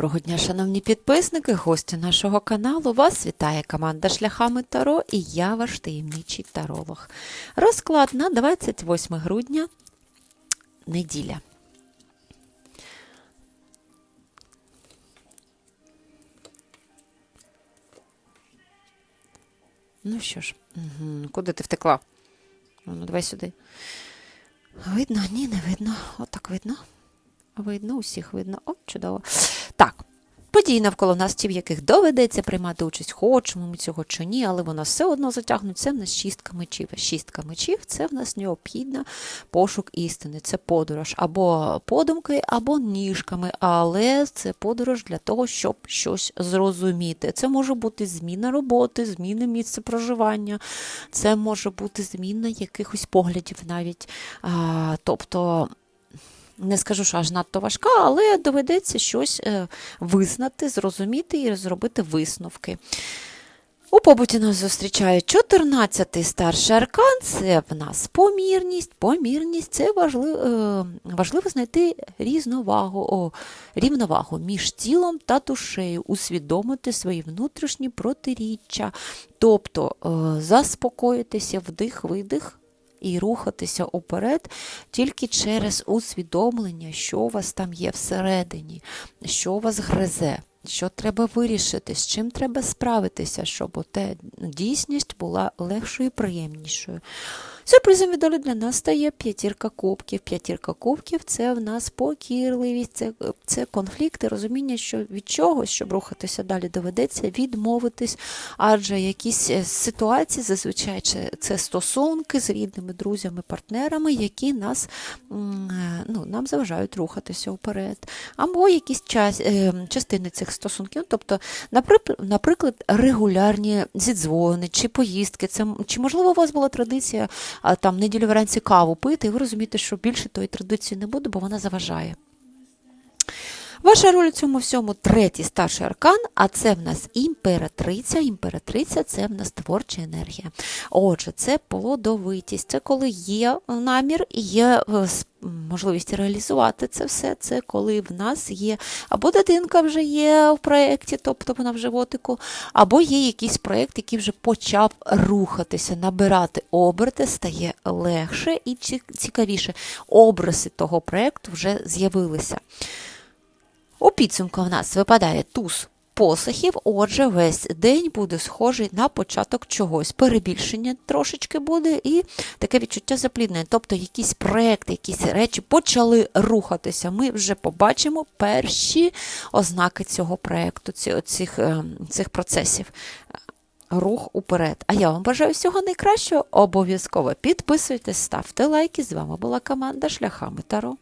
Доброго дня, шановні підписники, гості нашого каналу. Вас вітає команда Шляхами Таро і я ваш таємничий таролог. Розклад на 28 грудня, неділя. Ну що ж, угу. куди ти втекла? Ну, давай сюди. Видно? Ні, не видно. Отак видно. Видно, усіх видно. О, чудово. Так. Події навколо нас, ті, в яких доведеться приймати участь, хочемо ми цього чи ні, але воно все одно затягнуть. Це в нас шістка мечів. Шістка мечів це в нас необхідна пошук істини. Це подорож або подумки, або ніжками, але це подорож для того, щоб щось зрозуміти. Це може бути зміна роботи, зміна місця проживання, це може бути зміна якихось поглядів навіть. А, Тобто. Не скажу, що аж надто важка, але доведеться щось е, визнати, зрозуміти і зробити висновки. У побуті нас зустрічає 14-й старший аркан, це в нас помірність. Помірність це важливо, е, важливо знайти різновагу, о, рівновагу між тілом та душею, усвідомити свої внутрішні протиріччя, тобто е, заспокоїтися, вдих-видих і рухатися уперед тільки через усвідомлення, що у вас там є всередині, що вас гризе. Що треба вирішити, з чим треба справитися, щоб те дійсність була легшою і приємнішою. Сюрпризом від для нас стає п'ятірка кубків. П'ятірка кубків це в нас покірливість, це це конфлікти, розуміння, що від чогось, щоб рухатися далі, доведеться відмовитись, адже якісь е, ситуації зазвичай це стосунки з рідними друзями, партнерами, які нас е, ну, нам заважають рухатися вперед. Або якісь час, е, частини цих стосунків, тобто, наприклад, регулярні зідзвони чи поїздки. Це, Чи, можливо, у вас була традиція там неділю вранці каву пити, і ви розумієте, що більше тої традиції не буде, бо вона заважає. Ваша роль у цьому всьому третій старший аркан, а це в нас імператриця. Імператриця це в нас творча енергія. Отже, це плодовитість, це коли є намір і є е, можливість реалізувати це все. Це коли в нас є або дитинка вже є в проєкті, тобто вона в животику, або є якийсь проєкт, який вже почав рухатися, набирати оберти, стає легше і цікавіше. Образи того проєкту вже з'явилися. У підсумку в нас випадає туз посохів, отже, весь день буде схожий на початок чогось. Перебільшення трошечки буде, і таке відчуття запліднення. Тобто якісь проекти, якісь речі почали рухатися. Ми вже побачимо перші ознаки цього проєкту, цих, ем, цих процесів. Рух уперед. А я вам бажаю всього найкращого. Обов'язково підписуйтесь, ставте лайки. З вами була команда Шляхами Таро.